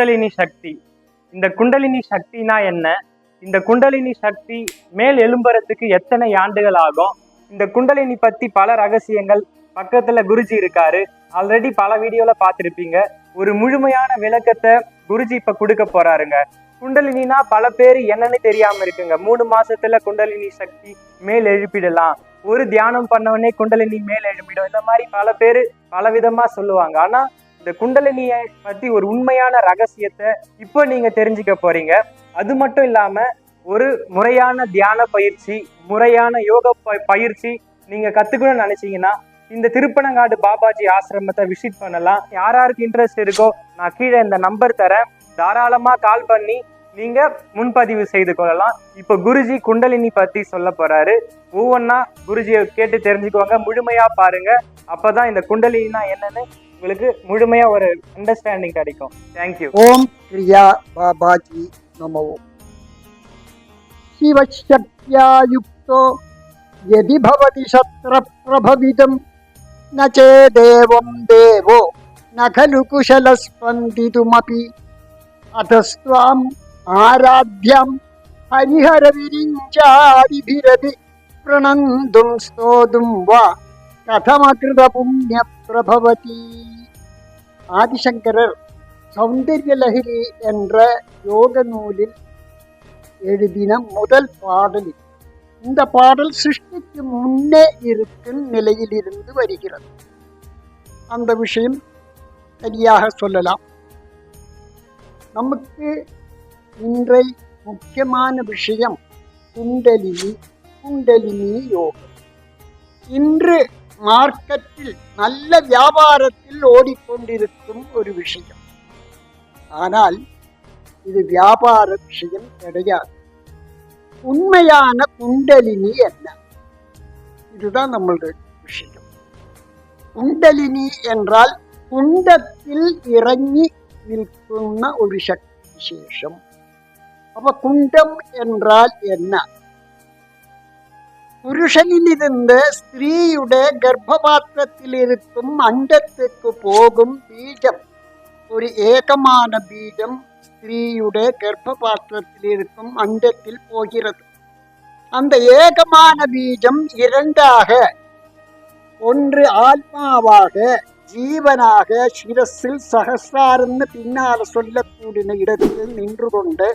குண்டலினி சக்தி. இந்த குண்டலினி சக்தினா என்ன? இந்த குண்டலினி சக்தி மேல் எழும்புறதுக்கு எத்தனை ஆண்டுகள் ஆகும்? இந்த குண்டலினி பத்தி பல ரகசியங்கள் பக்கத்துல குருஜி இருக்காரு. ஆல்ரெடி பல வீடியோல பார்த்துருப்பீங்க. ஒரு முழுமையான விளக்கத்தை குருஜி இப்ப கொடுக்க போறாருங்க. குண்டலினா பல பேர் என்னன்னு தெரியாம இருக்குங்க. மூணு மாசத்துல குண்டலினி சக்தி மேல் எழுப்பிடலாம். ஒரு தியானம் பண்ணவொடனே குண்டலினி மேல் எழுப்பிடும். இந்த மாதிரி பல பேர் பல விதமா சொல்லுவாங்க. ஆனா இந்த குண்டலினியை பத்தி ஒரு உண்மையான ரகசியத்தை இப்போ நீங்க தெரிஞ்சுக்க போறீங்க. அது மட்டும் இல்லாம ஒரு முறையான தியான பயிற்சி முறையான யோக ப- பயிற்சி நீங்க கத்துக்கணும்னு நினைச்சீங்கன்னா இந்த திருப்பனங்காடு பாபாஜி ஆசிரமத்தை விசிட் பண்ணலாம். யார் யாருக்கு இன்ட்ரெஸ்ட் இருக்கோ நான் கீழே இந்த நம்பர் தரேன். தாராளமா கால் பண்ணி நீங்க முன்பதிவு செய்து கொள்ளலாம். இப்போ குருஜி குண்டலினி பத்தி சொல்ல போறாரு. ஒவ்வொன்றா குருஜியை கேட்டு தெரிஞ்சுக்கோங்க. முழுமையா பாருங்க. அப்பதான் இந்த குண்டலினா என்னன்னு உங்களுக்கு முழுமையா ஒரு அண்டர்ஸ்டாண்டிங் கிடைக்கும். தேங்க்யூ ஓம் கிரியா பாபாஜி நமோ. ശിവശക്തിയായുക്തോ യതി ഭവതി ശത്രപ്രഭവിതം ന ചേദേവം ദേവോ ന ഖലു കുശലസ്പന്ദിതുമപി അധസ്വാം ആരാധ്യം ഹരിഹരവിരിഞ്ചാതിഭിരതി പ്രണന്തും സ്തോതും വാ கதமகிருத புண்ணிய பிரபவதி ஆதிசங்கரர் சௌந்தர்யலகிரி என்ற யோக நூலில் எழுதின முதல் பாடல் இந்த பாடல் சிருஷ்டிக்கு முன்னே இருக்கும் நிலையில் இருந்து வருகிறது. அந்த விஷயம் சரியாக சொல்லலாம். நமக்கு இன்றை முக்கியமான விஷயம் குண்டலினி குண்டலினி யோகம். இன்று மார்க்கெட்டில் நல்ல வியாபாரத்தில் ஓடிக்கொண்டிருக்கும் ஒரு விஷயம். ஆனால் இது வியாபார விஷயம் கிடையாது. உண்மையான குண்டலினி என்ன? இதுதான் நம்மளுடைய விஷயம். குண்டலினி என்றால் குண்டத்தில் இறங்கி நிற்கும் ஒரு சக்தி விசேஷம். அப்ப குண்டம் என்றால் என்ன? പുരുഷനിലിരുന്ന് സ്ത്രീയുടെ ഗർഭപാത്രത്തിലിരിക്കും അണ്ടത്തേക്ക് പോകും ബീജം ഒരു ഏകമാണ് ബീജം സ്ത്രീയുടെ ഗർഭപാത്രத்திலிருக்கும் அண்டத்தில் போகிறது. அந்த ஏகமான பீஜம் இரண்டாக ஒன்று ஆத்மாவாக ஜீவனாக சிரஸில் சகசாரன்னு பின்னால் சொல்லக்கூடிய இடத்தில் நின்று கொண்டு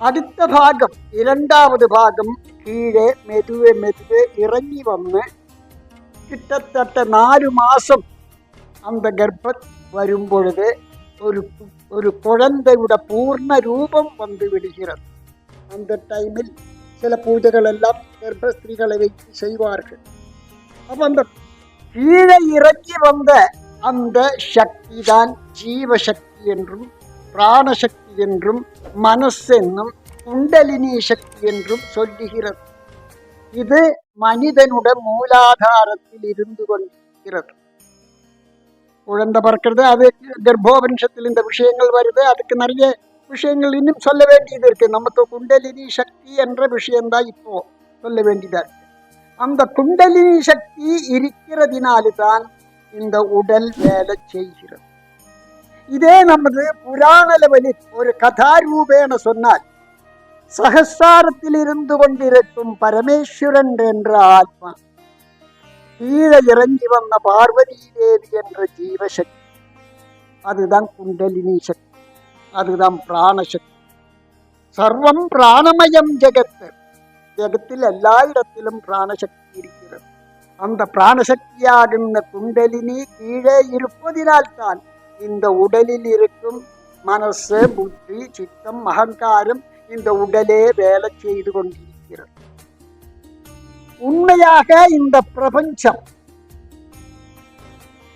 அடுத்த பாகம் இரண்டாவது பாகம் കീഴെ മെതുവെ മെതുവെ ഇറങ്ങി വന്ന് കിട്ടത്തട്ട നാലു മാസം அந்த கர்ப்ப வரும் பொழுது ஒரு கு- ஒரு குழந்தையோட பூர்ண ரூபம் வந்து விடுகிறது அந்த டைமில் சில பூஜைகள் எல்லாம் கர்ப்ப ஸ்திரீகளை வைத்து செய்வார்கள் அப்ப அந்த கீழே இறங்கி வந்த அந்த சக்தி தான் ஜீவசக்தி என்றும் பிராணசக்தி என்றும் மனசென்னும் குண்டலினி சக்தி என்றும் சொல்லுகிறது. இது மனிதனுட மூலாதாரத்தில் இருந்து கொண்டிருக்கிறது. குழந்தை பிறக்கிறது அது கர்ப்போபனிஷத்தில் இந்த விஷயங்கள் வருது அதுக்கு நிறைய விஷயங்கள் இன்னும் சொல்ல வேண்டியது இருக்கு. நமக்கு குண்டலினி சக்தி என்ற விஷயம்தான் இப்போ சொல்ல வேண்டியதா இருக்கு. அந்த குண்டலினி சக்தி இருக்கிறதினால்தான் இந்த உடல் வேலை செய்கிறது. இதே நமது புராண லெவலில் ஒரு கதாரூபேன சொன்னால் சகசாரத்தில் இருந்து கொண்டிருக்கும் பரமேஸ்வரன் என்ற ஆத்மா கீழே இறங்கி வந்த பார்வதி தேவி என்ற ஜீவசக்தி. அதுதான் குண்டலினி சக்தி. அதுதான் பிராணசக்தி. சர்வம் பிராணமயம் ஜெகத்து. ஜெகத்தில் எல்லா இடத்திலும் பிராணசக்தி இருக்கிறது. அந்த பிராணசக்தியாகின்ற குண்டலினி கீழே இருப்பதினால்தான் இந்த உடலில் இருக்கும் மனசு புத்தி சித்தம் அகங்காரம் இந்த உடலே வேலை செய்து கொண்டிருக்கிறது. உண்மையாக இந்த பிரபஞ்சம்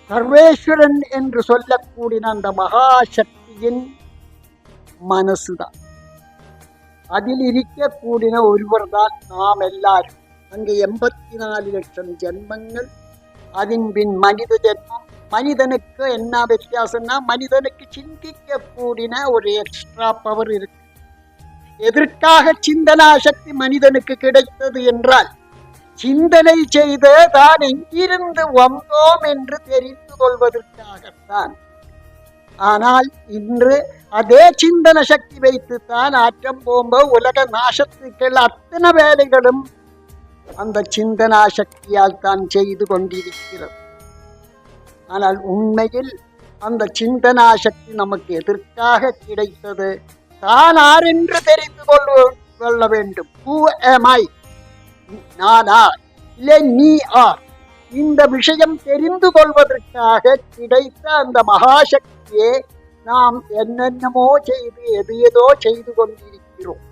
சர்வேஸ்வரன் என்று சொல்லக்கூடிய அந்த மகாசக்தியின் மனசுதான். அதில் இருக்கக்கூடிய ஒருவர் தான் நாம் எல்லாரும். அங்கே எண்பத்தி நாலு லட்சம் ஜென்மங்கள் அதன் பின் மனித ஜென்மம். மனிதனுக்கு என்ன வித்தியாசம்னா மனிதனுக்கு சிந்திக்க கூடின ஒரு எக்ஸ்ட்ரா பவர் இருக்கு. எதற்காக சிந்தனா சக்தி மனிதனுக்கு கிடைத்தது என்றால் சிந்தனை செய்து தான் எங்கிருந்து வந்தோம் என்று தெரிந்து கொள்வதற்காகத்தான். ஆனால் இன்று அதே சிந்தன சக்தி வைத்துத்தான் ஆற்றம் போம்ப உலக நாசத்துக்கள் அத்தனை வேலைகளும் அந்த சிந்தனா சக்தியால் தான் செய்து கொண்டிருக்கிறது. ஆனால் உண்மையில் அந்த சிந்தனா சக்தி நமக்கு எதற்காக கிடைத்தது? தான் ஆரென்று தெரிந்து கொள்ள கொள்ள வேண்டும். ஹூ எம் ஐ நானா இல்லை நீ ஆர் இந்த விஷயம் தெரிந்து கொள்வதற்காக கிடைத்த அந்த மகாசக்தியே நாம் என்னென்னமோ செய்து எது ஏதோ செய்து கொண்டிருக்கிறோம்.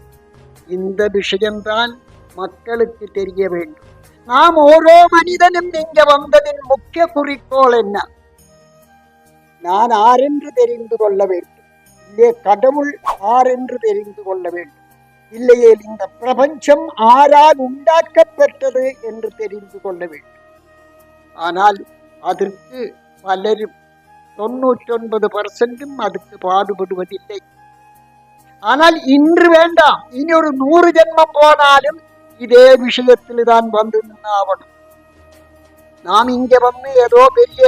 இந்த விஷயம்தான் மக்களுக்கு தெரிய வேண்டும். நாம் ஓரோ மனிதனும் இங்க வந்ததின் முக்கிய குறிக்கோள் என்ன? நான் ஆரென்று தெரிந்து கொள்ள வேண்டும். இங்கே கடவுள் ஆர் என்று தெரிந்து கொள்ள வேண்டும். இல்லையே இந்த பிரபஞ்சம் ஆறால் உண்டாக்கப்பட்டது என்று தெரிந்து கொள்ள வேண்டும். ஆனால் அதற்கு பலரும் தொண்ணூற்றொன்பது பர்சன்டும் அதுக்கு பாடுபடுவதில்லை. ஆனால் இன்று வேண்டாம். இனி ஒரு நூறு ஜென்மம் போனாலும் இதே விஷயத்தில் தான் வந்து நின்னாவணும் நாம் இங்க வந்து ஏதோ பெரிய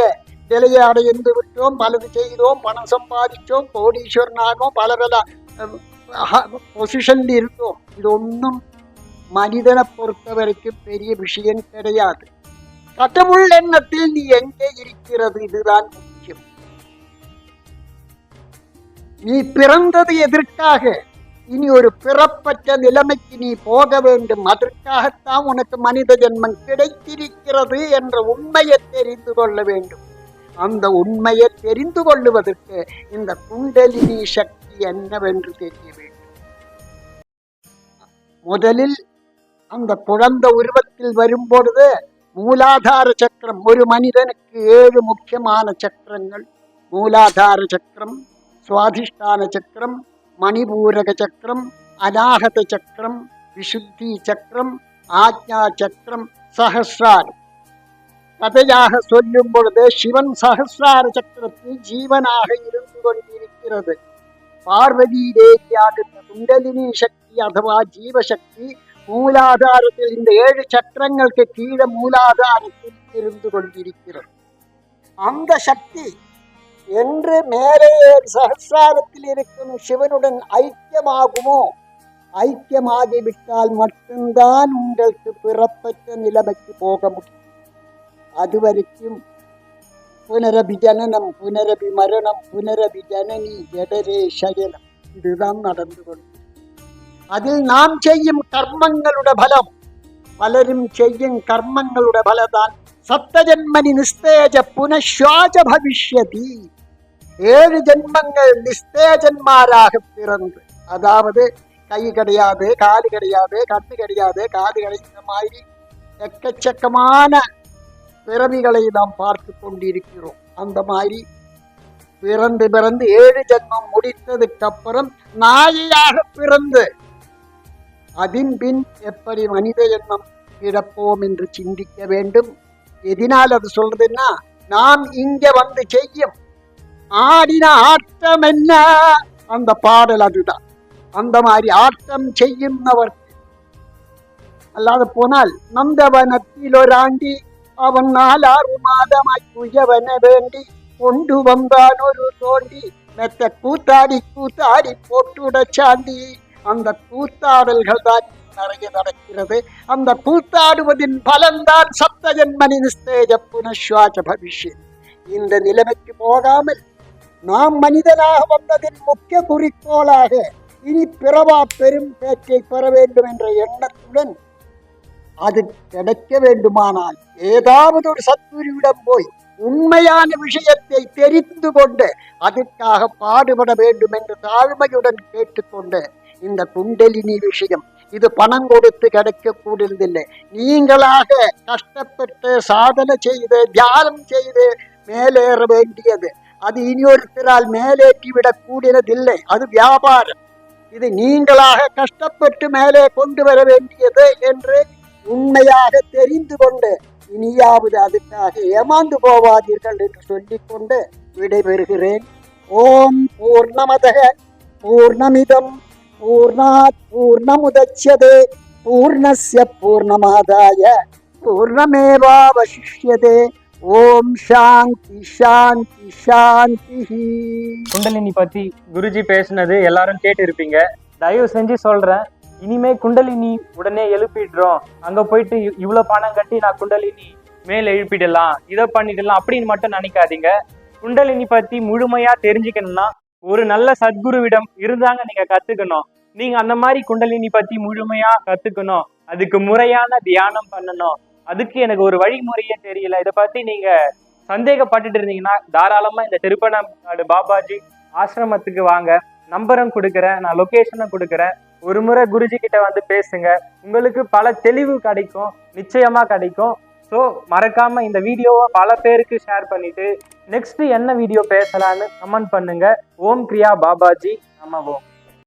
நிலையை அடைந்து விட்டோம் பலது செய்தோம் பணம் சம்பாதிச்சோம் கோடீஸ்வரனாகவும் பல பல இருந்தோம். இது ஒன்றும் மனிதனை பொறுத்த வரைக்கும் பெரிய விஷயம் கிடையாது. கடவுள் எண்ணத்தில் நீ எங்கே இருக்கிறது? இதுதான் முக்கியம். நீ பிறந்தது எதற்காக? இனி ஒரு பிறப்பற்ற நிலைமைக்கு நீ போக வேண்டும். அதற்காகத்தான் உனக்கு மனித ஜென்மம் கிடைத்திருக்கிறது என்ற உண்மையை தெரிந்து கொள்ள வேண்டும். அந்த உண்மையை தெரிந்து கொள்ளுவதற்கு இந்த குண்டலினி சக்தி என்னவென்று தெரிய வேண்டும். முதலில் அந்த குழந்தை உருவத்தில் வரும்பொழுது மூலாதார சக்கரம் ஒரு மனிதனுக்கு ஏழு முக்கியமான சக்கரங்கள். மூலாதார சக்கரம் சுவாதிஷ்டான சக்கரம் மணிபூரக சக்கரம் அநாகத சக்கரம் விசுத்தி சக்கரம் ஆக்ஞா சக்கரம் சஹசிரார் கதையாக சொல்லும் பொழுது சிவன் சகசிரார சக்கரத்தில் ஜீவனாக இருந்து கொண்டிருக்கிறது. பார்வதி தேவியாகின்ற குண்டலினி சக்தி அதுவா ஜீவசக்தி மூலாதாரத்தில் இந்த ஏழு சக்கரங்களுக்கு கீழே மூலாதாரத்தில் இருந்து கொண்டிருக்கிறது. அந்த சக்தி என்று மேலே சகசிராரத்தில் இருக்கும் சிவனுடன் ஐக்கியமாகுமோ? ஐக்கியமாகிவிட்டால் மட்டும்தான் உங்களுக்கு பிறப்பற்ற நிலைமைக்கு போக முடியும். അതുവരയ്ക്കും പുനരഭിജനനം പുനരഭിമരണം പുനരഭിജനനി ജഡരേ ശയനം. ഇതുതാം നടന്നുകൊണ്ട്. അതിൽ നാം ചെയ്യും കർമ്മങ്ങളുടെ ഫലം. പലരും ചെയ്യും കർമ്മങ്ങളുടെ ഫലതാൻ സപ്തജന്മനി നിസ്തേജ പുനഃശ്വാച ഭവിഷ്യതി. ഏഴ് ജന്മങ്ങൾ നിസ്തേജന്മാരാകും പിറന്നത് അതാവത് കൈ കടയാതെ കാൽ കടയാതെ കണ്ണ് കടിയാതെ കാൽ കടിക്കുന്ന മാതിരി பிறவிகளை நாம் பார்த்து கொண்டிருக்கிறோம். அந்த மாதிரி பிறந்து பிறந்து ஏழு ஜென்மம் முடித்ததுக்கு அப்புறம் நாயையாக பிறந்து அதன் பின் எப்படி மனித ஜென்மம் இழப்போம் என்று சிந்திக்க வேண்டும். எதினால் அது சொல்றதுன்னா நாம் இங்க வந்து செய்யும் ஆடின ஆட்டம் என்ன? அந்த பாடல் அதுதான். அந்த மாதிரி ஆட்டம் செய்யும்னவர் அல்லாத போனால் நந்தவனத்தில் ஒரு ஆண்டி அவன் நாலாறு மாதமாய் குயவன வேண்டி கொண்டு வந்தான் ஒரு தோண்டி மெத்த கூத்தாடி கூத்தாடி போட்டுட சாண்டி அந்த கூத்தாடல்கள் தான் நிறைய நடக்கிறது அந்த கூத்தாடுவதின் பலன்தான் சப்த ஜன்மனி நிஸ்தேஜ புனஸ்வாச பவிஷ்யம் இந்த நிலைமைக்கு போகாமல் நாம் மனிதனாக வந்ததின் முக்கிய குறிக்கோளாக இனி பிறவா பெரும் பேச்சை பெற வேண்டும் என்ற எண்ணத்துடன் அது கிடைக்க வேண்டுமானால் ஏதாவது ஒரு சத்குருவிடம் போய் உண்மையான விஷயத்தை தெரிந்து கொண்டு அதற்காக பாடுபட வேண்டும் என்று தாழ்மையுடன் கேட்டுக்கொண்டு இந்த குண்டலினி விஷயம் இது பணம் கொடுத்து கிடைக்கக்கூடியதில்லை. நீங்களாக கஷ்டப்பட்டு சாதனை செய்து தியானம் செய்து மேலேற வேண்டியது. அது இனியொருத்தரால் மேலேற்றி விடக்கூடியதில்லை. அது வியாபாரம். இது நீங்களாக கஷ்டப்பட்டு மேலே கொண்டு வர வேண்டியது என்று உண்மையாக தெரிந்து கொண்டு இனியாவது அதுக்காக ஏமாந்து போவாதீர்கள் என்று சொல்லிக்கொண்டு விடைபெறுகிறேன். ஓம் பூர்ணமத பூர்ணமிதம். பூர்ணாத் பூர்ணமுதட்சதே பூர்ணஸ்ய பூர்ணமாதாய. பூர்ணமேவாவசிஷ்யதே. ஓம் சாந்தி சாந்தி சாந்தி குண்டலினி பத்தி குருஜி பேசினது எல்லாரும் கேட்டு இருப்பீங்க தயவு செஞ்சு சொல்றேன். இனிமே குண்டலினி உடனே எழுப்பிடுறோம். அங்க போயிட்டு இவ்- இவ்வளவு பணம் கட்டி நான் குண்டலினி மேல் எழுப்பிடலாம். இதை பண்ணிடலாம் அப்படின்னு மட்டும் நினைக்காதீங்க. குண்டலினி பத்தி முழுமையா தெரிஞ்சுக்கணும்னா ஒரு நல்ல சத்குருவிடம் இருந்தாங்க நீங்க கத்துக்கணும். நீங்க அந்த மாதிரி குண்டலினி பத்தி முழுமையா கத்துக்கணும். அதுக்கு முறையான தியானம் பண்ணணும். அதுக்கு எனக்கு ஒரு வழிமுறையே தெரியல. இதை பத்தி நீங்க சந்தேகப்பட்டுட்டு இருந்தீங்கன்னா தாராளமா இந்த திருப்பணம் பாபாஜி ஆசிரமத்துக்கு வாங்க. நம்பரும் கொடுக்குறேன். நான் லொக்கேஷனும் கொடுக்குறேன். ஒரு முறை குருஜி கிட்ட வந்து பேசுங்க. உங்களுக்கு பல தெளிவு கிடைக்கும் நிச்சயமா கிடைக்கும். ஸோ மறக்காம இந்த வீடியோவை பல பேருக்கு ஷேர் பண்ணிட்டு நெக்ஸ்ட் என்ன வீடியோ பேசலான்னு கமெண்ட் பண்ணுங்க. ஓம் கிரியா பாபாஜி நம்ம ஓம்.